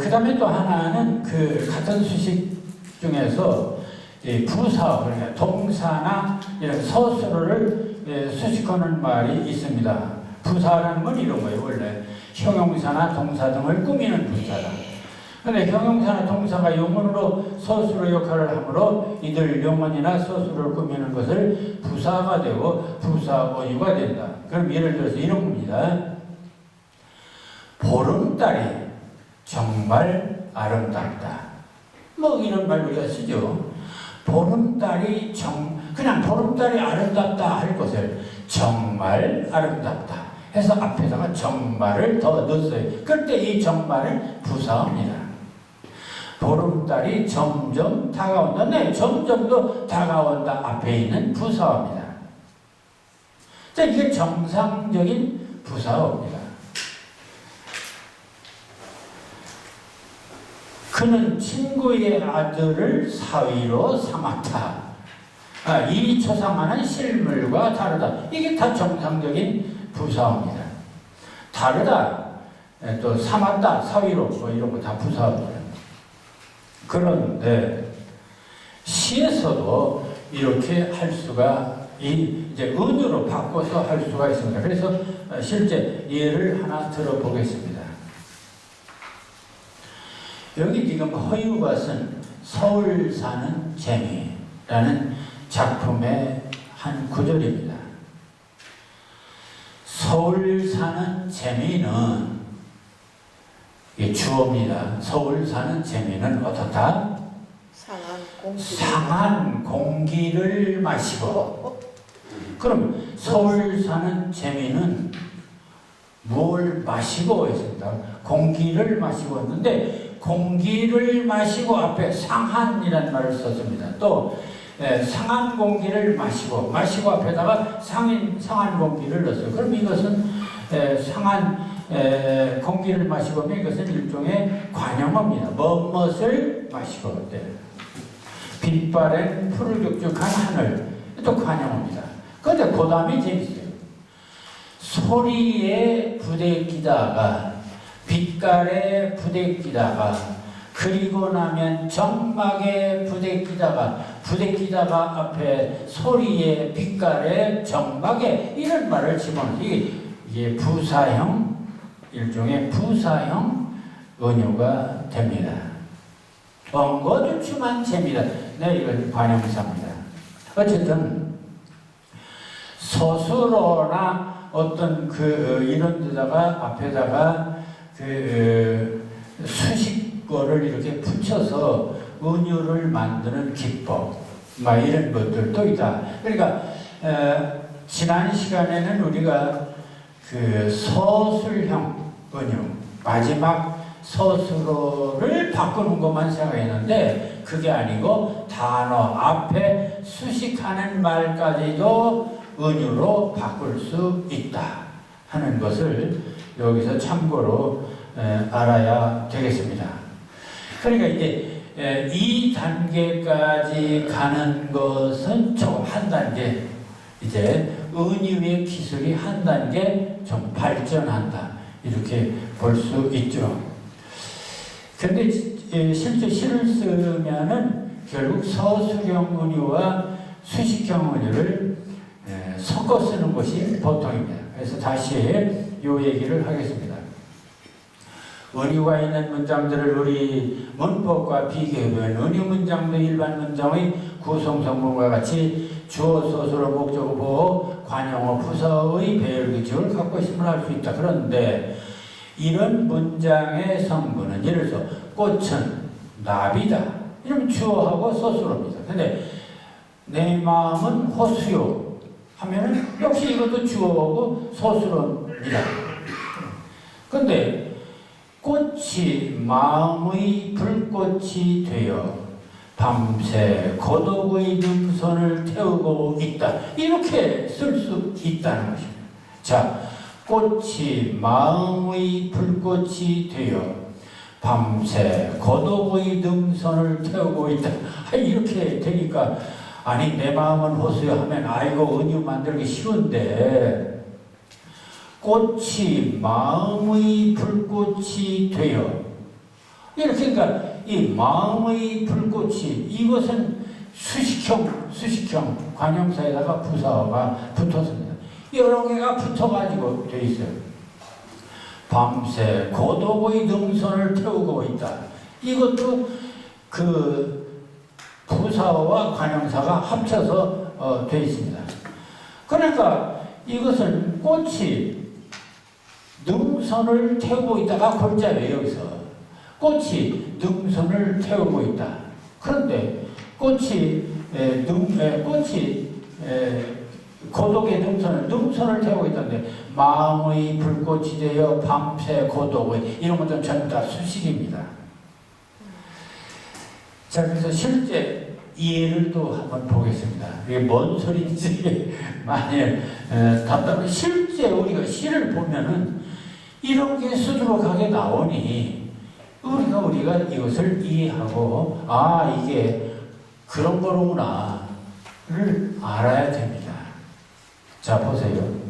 그 다음에 또 하나는 그 같은 수식 중에서 이 부사, 그러니까 동사나 이런 서술어를 예, 수식하는 말이 있습니다. 부사라는 건 이런 거예요, 원래. 형용사나 동사 등을 꾸미는 부사다. 근데 형용사나 동사가 용언으로 서술어 역할을 하므로 이들 용언이나 서술어를 꾸미는 것을 부사가 되고 부사 원유가 된다. 그럼 예를 들어서 이런 겁니다. 보름달이 정말 아름답다. 뭐 이런 말 우리가 쓰죠. 보름달이 정 그냥 보름달이 아름답다 할 것을 정말 아름답다 해서 앞에다가 정말을 더 넣었어요. 그때 이 정말은 부사입니다. 보름달이 점점 다가온다. 네, 점점 더 다가온다. 앞에 있는 부사입니다. 자, 이게 정상적인 부사어입니다. 그는 친구의 아들을 사위로 삼았다. 아, 이 초상화는 실물과 다르다. 이게 다 정상적인 부사어입니다. 다르다. 에, 또 삼았다, 사위로 뭐 이런 거 다 부사어입니다. 그런데 시에서도 이렇게 할 수가 이 이제 은유로 바꿔서 할 수가 있습니다. 그래서 어, 실제 예를 하나 들어보겠습니다. 여기 지금 허유가 쓴 서울 사는 재미라는 작품의 한 구절입니다. 서울 사는 재미는 이 주어입니다. 서울 사는 재미는 어떻다? 상한 공기. 상한 공기를 마시고 그럼 서울 사는 재미는 뭘 마시고 있습니다. 공기를 마시고 있는데 공기를 마시고 앞에 상한이라는 말을 썼습니다. 또 에, 상한 공기를 마시고 마시고 앞에다가 상인 상한 공기를 넣었어요. 그럼 이것은 에, 상한 에, 공기를 마시고 이것은 일종의 관용어입니다. 무엇을 마시고 때 빛바랜 푸를 육죽한 하늘 또 관용어입니다. 그런데 그 다음이 재밌어요. 소리에 부대끼다가 빛깔에 부대끼다가 그리고 나면 정막에 부대끼다가 부대끼다가 앞에 소리에 빛깔에 정막에 이런 말을 집어넣는 이게, 부사형 일종의 부사형 은유가 됩니다. 엉거주춤한 재미다. 네, 이건 관용사입니다. 어쨌든 서술어나 어떤 그 이런 데다가 앞에다가 그 수식어를 이렇게 붙여서 은유를 만드는 기법, 막 이런 것들도 있다. 그러니까 에, 지난 시간에는 우리가 그 서술형 은유 마지막 서술어를 바꾸는 것만 생각했는데 그게 아니고 단어 앞에 수식하는 말까지도 은유로 바꿀 수 있다 하는 것을 여기서 참고로 에, 알아야 되겠습니다. 그러니까 이제 에, 이 단계까지 가는 것은 조금 한 단계 이제 은유의 기술이 한 단계 좀 발전한다 이렇게 볼 수 있죠. 근데 에, 실제 시를 쓰면은 결국 서술형 은유와 수식형 은유를 에, 섞어 쓰는 것이 보통입니다. 그래서 다시 이 얘기를 하겠습니다. 은유가 있는 문장들을 우리 문법과 비교해보면 은유 문장도 일반 문장의 구성 성분과 같이 주어, 소수로 목적어, 보호, 관용어, 부서의 배열 규칙을 갖고 있음을 알 수 있다. 그런데 이런 문장의 성분은 예를 들어서 꽃은 나비다. 이러면 주어하고 소수로입니다. 근데 내 마음은 호수요 하면은 역시 이것도 주어하고 소수로 입니다. 근데 꽃이 마음의 불꽃이 되어 밤새 고독의 능선을 태우고 있다. 이렇게 쓸 수 있다는 것입니다. 자, 꽃이 마음의 불꽃이 되어 밤새 고독의 능선을 태우고 있다. 아, 이렇게 되니까 아니 내 마음은 호수여 하면 아이고 은유 만들기 쉬운데 꽃이 마음의 불꽃이 되어 이렇게 그러니까 이 마음의 불꽃이 이것은 수식형 수식형 관형사에다가 부사가 붙었습니다. 여러 개가 붙어가지고 돼 있어요. 밤새 고독의 능선을 태우고 있다. 이것도 그 부사와 관형사가 합쳐서 어, 돼 있습니다. 그러니까 이것은 꽃이 능선을 태우고 있다가 골자예요 여기서 꽃이 능선을 태우고 있다. 그런데 꽃이 에, 능, 에, 꽃이 에, 고독의 능선을 능선을 태우고 있다는데 마음의 불꽃이 되어 밤새 고독의 이런 것들은 전부 다 수식입니다. 자 그래서 실제 이해를 또 한번 보겠습니다. 이게 뭔 소리인지 많이 에, 답답해. 실제 우리가 시를 보면은 이런 게 수두룩하게 나오니 우리가 우리가 이것을 이해하고 아 이게 그런 거로구나를 알아야 됩니다. 자 보세요.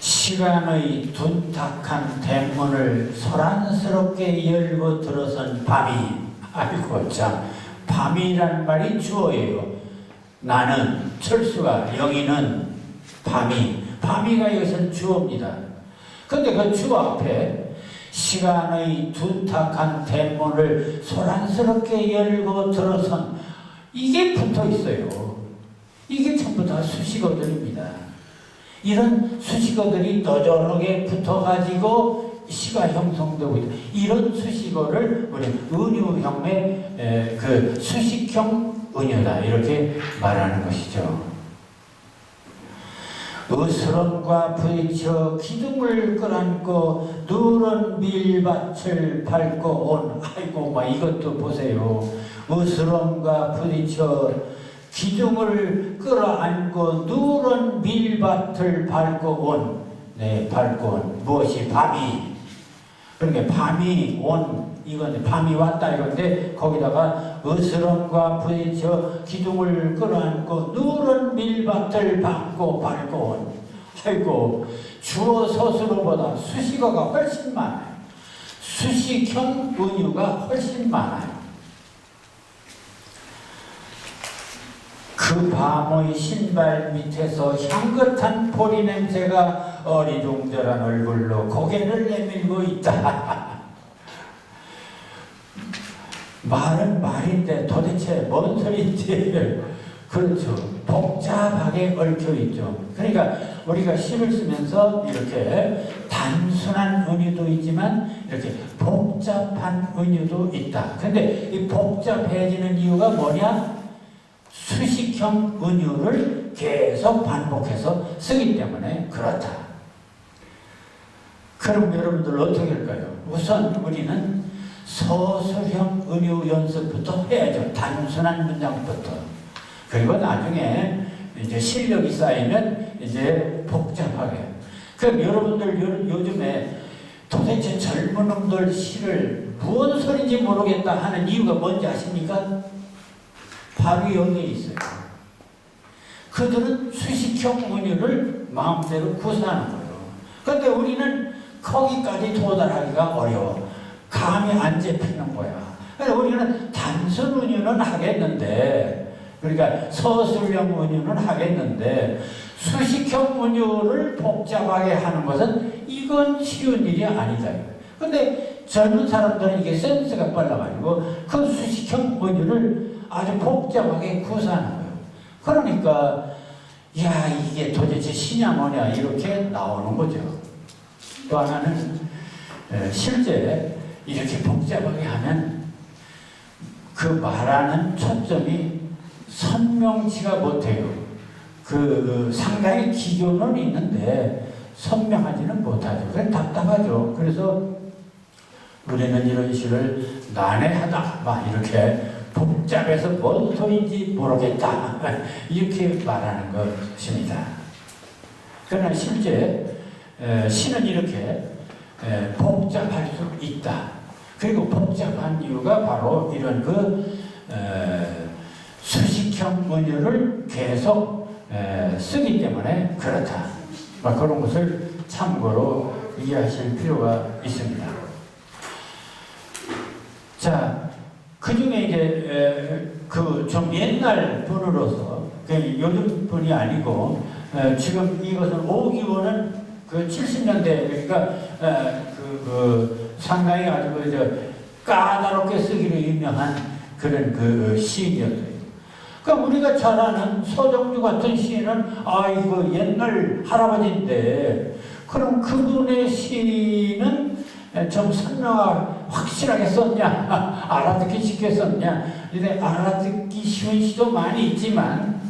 시간의 둔탁한 대문을 소란스럽게 열고 들어선 밤이 아이고 참 밤이란 말이 주어예요. 나는 철수가 영희는 밤이 밤이가 이것은 주어입니다. 근데 그 주어 앞에 시간의 둔탁한 대문을 소란스럽게 열고 들어선 이게 붙어 있어요. 이게 전부 다 수식어들입니다. 이런 수식어들이 너저하게 붙어가지고 시가 형성되고 있다. 이런 수식어를 우리 은유형의 에, 그 수식형 은유다 이렇게 말하는 것이죠. 어스럼과 부딪혀 기둥을 끌안고 누런 밀밭을 밟고 온. 아이고 막 이것도 보세요. 어스럼과 부딪혀 기둥을 끌어안고 누런 밀밭을 밟고 온, 네, 밟고 온. 무엇이? 밤이 그러니까 밤이 온 이건 밤이 왔다 이건데 거기다가 어스럼과 부딪혀 기둥을 끌어안고 누런 밀밭을 밟고 밟고 온 아이고 주어 서술어보다 수식어가 훨씬 많아요. 수식형 은유가 훨씬 많아요. 그 밤의 신발 밑에서 향긋한 포리 냄새가 어리둥절한 얼굴로 고개를 내밀고 있다. 말은 말인데 도대체 뭔 소리인지 그렇죠. 복잡하게 얽혀 있죠. 그러니까 우리가 시를 쓰면서 이렇게 단순한 은유도 있지만 이렇게 복잡한 은유도 있다. 근데 이 복잡해지는 이유가 뭐냐? 수식형 은유를 계속 반복해서 쓰기 때문에 그렇다. 그럼 여러분들 어떻게 할까요? 우선 우리는 서술형 은유 연습부터 해야죠. 단순한 문장부터. 그리고 나중에 이제 실력이 쌓이면 이제 복잡하게. 그럼 여러분들 요, 요즘에 도대체 젊은 놈들 시를 무슨 소리인지 모르겠다 하는 이유가 뭔지 아십니까? 바로 여기에 있어요. 그들은 수식형 은유를 마음대로 구사하는 거예요. 그런데 우리는 거기까지 도달하기가 어려워. 감이 안 잡히는 거야. 그래서 우리는 단순 은유는 하겠는데, 그러니까 서술형 은유는 하겠는데, 수식형 은유를 복잡하게 하는 것은 이건 쉬운 일이 아니다. 근데 젊은 사람들은 이게 센스가 빨라가지고 그 수식형 은유를 아주 복잡하게 구사하는 거예요. 그러니까 야 이게 도대체 시냐 뭐냐 이렇게 나오는 거죠. 또 하나는 에, 실제 이렇게 복잡하게 하면 그 말하는 초점이 선명치가 못해요. 그 상당히 기교는 있는데 선명하지는 못하죠. 그래 답답하죠. 그래서 우리는 이런 시를 난해하다 막 이렇게 복잡해서 뭔 소리인지 모르겠다 이렇게 말하는 것입니다. 그러나 실제 에, 시는 이렇게 에, 복잡할 수 있다. 그리고 복잡한 이유가 바로 이런 그 에, 수식형 은유를 계속 에, 쓰기 때문에 그렇다. 막 그런 것을 참고로 이해하실 필요가 있습니다. 자, 그 중에 이제 그 좀 옛날 분으로서 그 요즘 분이 아니고 에, 지금 이것은 오기원은 그 70년대 그러니까 에, 그, 그 상당히 아주 그저 까다롭게 쓰기로 유명한 그런 그 시인이었어요. 그러니까 우리가 잘 아는 서정주 같은 시인은 아 이거 옛날 할아버지인데 그럼 그분의 시는 좀 설명을 확실하게 썼냐? 알아듣기 쉽게 썼냐? 근데 알아듣기 쉬운 시도 많이 있지만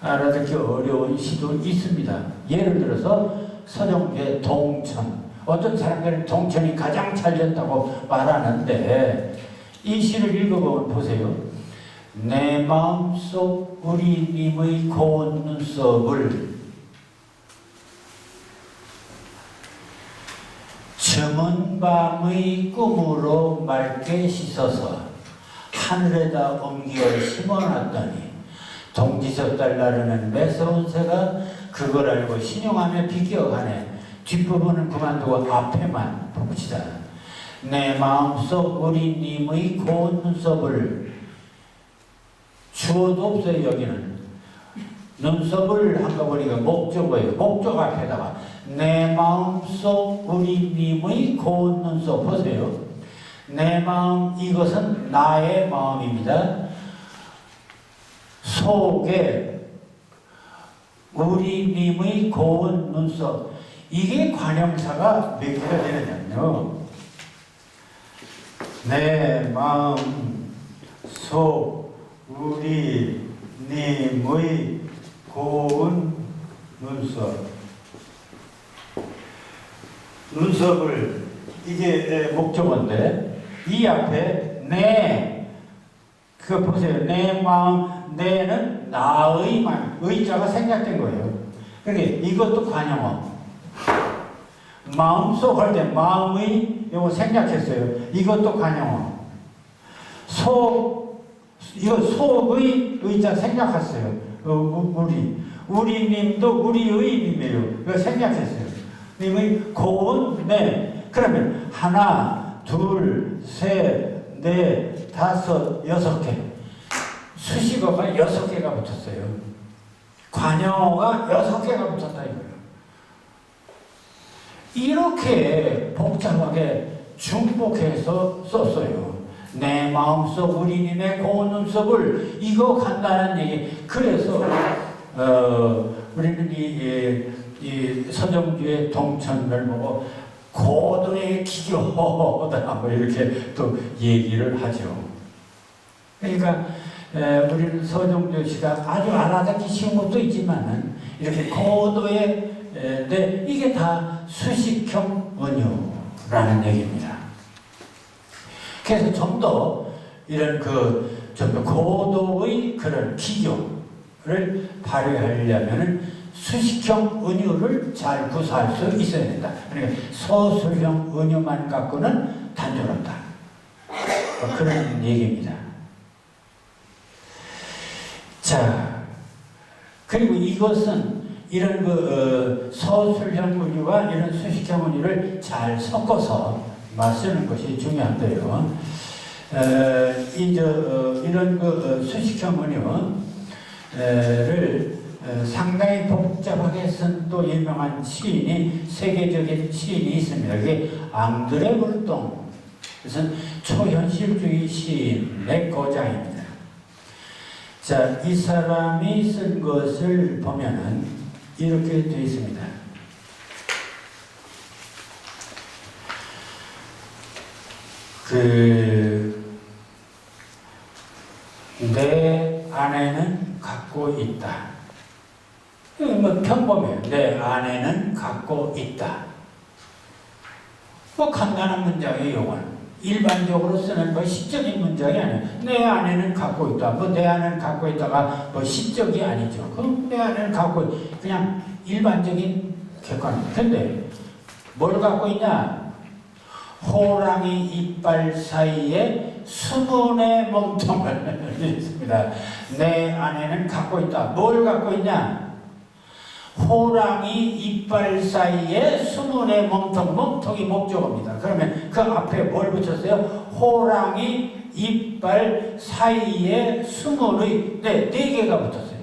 알아듣기 어려운 시도 있습니다. 예를 들어서 서정주의 동천. 어떤 사람들은 동천이 가장 잘 됐다고 말하는데 이 시를 읽어보면 보세요. 내 마음속 우리님의 고운 눈썹을 저먼 밤의 꿈으로 맑게 씻어서 하늘에다 옮겨 심어놨더니 동지석 달 나르는 매서운 새가 그걸 알고 신용하며 비껴가네 뒷부분은 그만두고 앞에만 봅시다. 내 마음속 우리 님의 고운 눈썹을 주어도 없어요 여기는. 눈썹을 한가 보니까 목적어예요. 목적 앞에다가 내 마음속 우리님의 고운 눈썹 보세요. 내 마음 이것은 나의 마음입니다. 속에 우리님의 고운 눈썹 이게 관형사가 몇 개가 되느냐면요. 내 마음 속 우리 님의 고운 눈썹 눈썹을 이게 목적어인데 이 앞에 내 그거 보세요 내 마음 내는 나의 마음 의자가 생략된 거예요 그러니까 이것도 관용어 마음속 할 때 마음의 이거 생략했어요 이것도 관용어 속 이거 속의 의자 생략했어요. 어, 우리 우리님도 우리의 님이에요. 이거 생략했어요. 님의 고운 네. 그러면 하나, 둘, 셋, 넷, 다섯, 여섯 개. 수식어가 여섯 개가 붙었어요. 관용어가 여섯 개가 붙었다 이거예요. 이렇게 복잡하게 중복해서 썼어요. 내 마음속 우리님의 고운 눈썹을 이거 간다는 얘기. 그래서 어, 우리는 이, 이, 이 서정주의 동천을 보고 고도의 기교다 뭐 이렇게 또 얘기를 하죠. 그러니까 에, 우리는 서정주 씨가 아주 알아듣기 쉬운 것도 있지만은 이렇게 고도의 에, 네, 이게 다 수식형 은유라는 얘기입니다. 그래서 좀 더 이런 그 좀 더 고도의 그런 기교를 발휘하려면은 수식형 은유를 잘 구사할 수 있어야 된다. 그러니까 서술형 은유만 갖고는 단조롭다. 뭐 그런 얘기입니다. 자, 그리고 이것은 이런 그 어, 서술형 은유와 이런 수식형 은유를 잘 섞어서 맞쓰는 것이 중요한데요. 에, 이, 저, 어, 이런 그 어, 수식형 은유를 어, 상당히 복잡하게 쓴 또 유명한 시인이 세계적인 시인이 있습니다. 그게 앙드레 불동. 그것은 초현실주의 시인의 거장입니다. 자, 이 사람이 쓴 것을 보면은 이렇게 되어 있습니다. 그, 내 안에는 갖고 있다. 이거 뭐 평범해요. 내 안에는 갖고 있다. 뭐 간단한 문장이에요, 이건. 일반적으로 쓰는 뭐 시적인 문장이 아니에요. 내 안에는 갖고 있다. 뭐 내 안에는 갖고 있다가 뭐 시적이 아니죠. 그럼 내 안에는 갖고 있- 그냥 일반적인 객관. 근데 뭘 갖고 있냐? 호랑이 이빨 사이에 수분의 몸통을 있습니다. 내 안에는 갖고 있다. 뭘 갖고 있냐? 호랑이 이빨 사이에 수문의 몸통, 몸통이 목적어입니다. 그러면 그 앞에 뭘 붙였어요? 호랑이 이빨 사이에 수문의 네, 네 개가 붙었어요.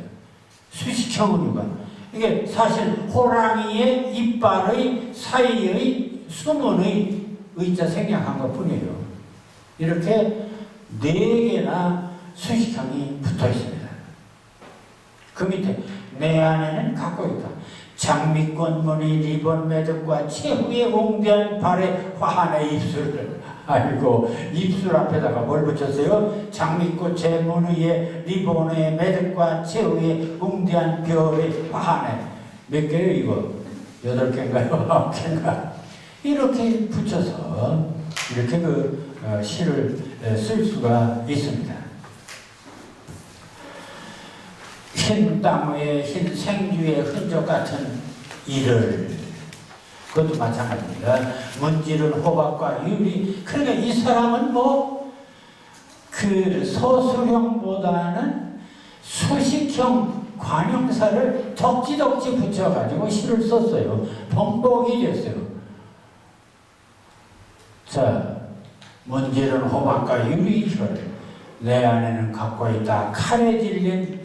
수식형 은유가. 이게 사실 호랑이의 이빨의 사이의 수문의 의자 생략한 것 뿐이에요. 이렇게 네 개나 수식형이 붙어 있습니다. 그 밑에 내 안에는 갖고 있다. 장미꽃 무늬 리본 매듭과 최후의 옹대한 발의 화한의 입술을 아이고 입술 앞에다가 뭘 붙였어요? 장미꽃 제 무늬의 리본의 매듭과 최후의 웅대한 별의 화한에 몇 개요 이거? 여덟 개인가요? 아홉 개인가? 이렇게 붙여서 이렇게 그 어, 시를 에, 쓸 수가 있습니다. 흰땅 위에 흰 생주의 흔적 같은 이를 그것도 마찬가지입니다. 문지른 호박과 유리 그러니까 이 사람은 뭐그 서술형보다는 수식형 관용사를 덕지덕지 붙여가지고 시를 썼어요. 번복이 됐어요. 자, 문지른 호박과 유리혈 내 안에는 갖고 있다. 칼에 질린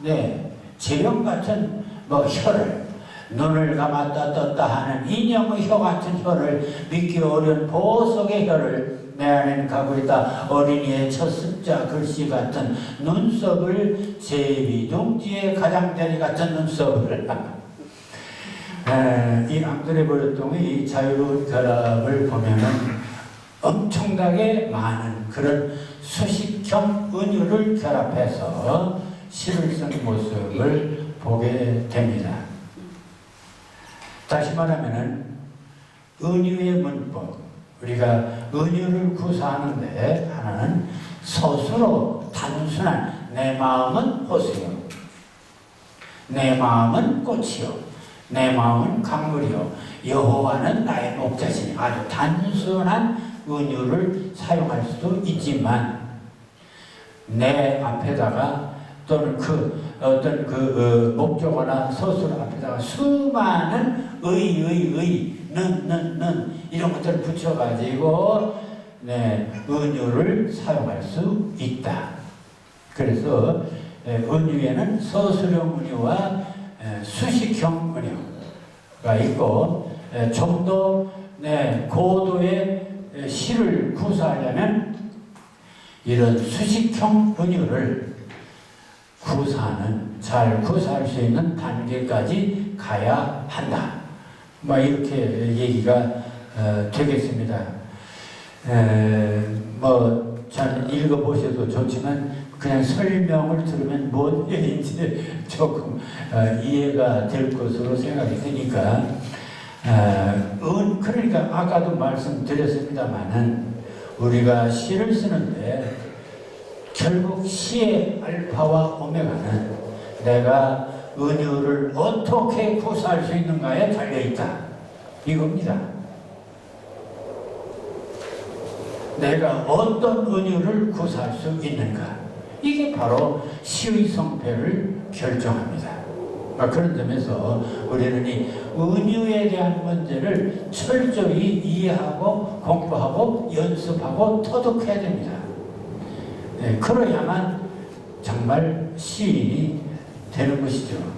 네, 재령 같은 뭐 혀를 눈을 감았다 떴다 하는 인형의 혀 같은 혀를 믿기 어려운 보석의 혀를 내 안에는 갖고 있다. 어린이의 첫 습자 글씨 같은 눈썹을 제비둥지의 가장자리 같은 눈썹을 에, 이 앙드레 버르통의 이 자유로운 결합을 보면은 엄청나게 많은 그런 수식형 은유를 결합해서 시를 쓴 모습을 보게 됩니다. 다시 말하면은 은유의 문법 우리가 은유를 구사하는데 하나는 스스로 단순한 내 마음은 호수요. 내 마음은 꽃이요. 내 마음은 강물이요. 여호와는 나의 목자시니 아주 단순한 은유를 사용할 수도 있지만 내 앞에다가 또는 그 어떤 그 어, 목적어나 서술 앞에다가 수많은 의, 의, 의, 는, 는, 는 이런 것들을 붙여가지고 네, 은유를 사용할 수 있다. 그래서 에, 은유에는 서술형 은유와 에, 수식형 은유가 있고 좀더 네, 고도의 에, 시를 구사하려면 이런 수식형 은유를 구사하는 잘 구사할 수 있는 단계까지 가야 한다. 뭐 이렇게 얘기가 어, 되겠습니다. 뭐잘 읽어보셔도 좋지만 그냥 설명을 들으면 뭔 얘기인지 조금 어, 이해가 될 것으로 생각이 되니까 어, 은 그러니까 아까도 말씀드렸습니다만은 우리가 시를 쓰는데 결국 시의 알파와 오메가는 내가 은유를 어떻게 구사할 수 있는가에 달려있다. 이겁니다. 내가 어떤 은유를 구사할 수 있는가. 이게 바로 시의 성패를 결정합니다. 아, 그런 점에서 우리는 이 은유에 대한 문제를 철저히 이해하고 공부하고 연습하고 터득해야 됩니다. 네, 그래야만 정말 시인이 되는 것이죠.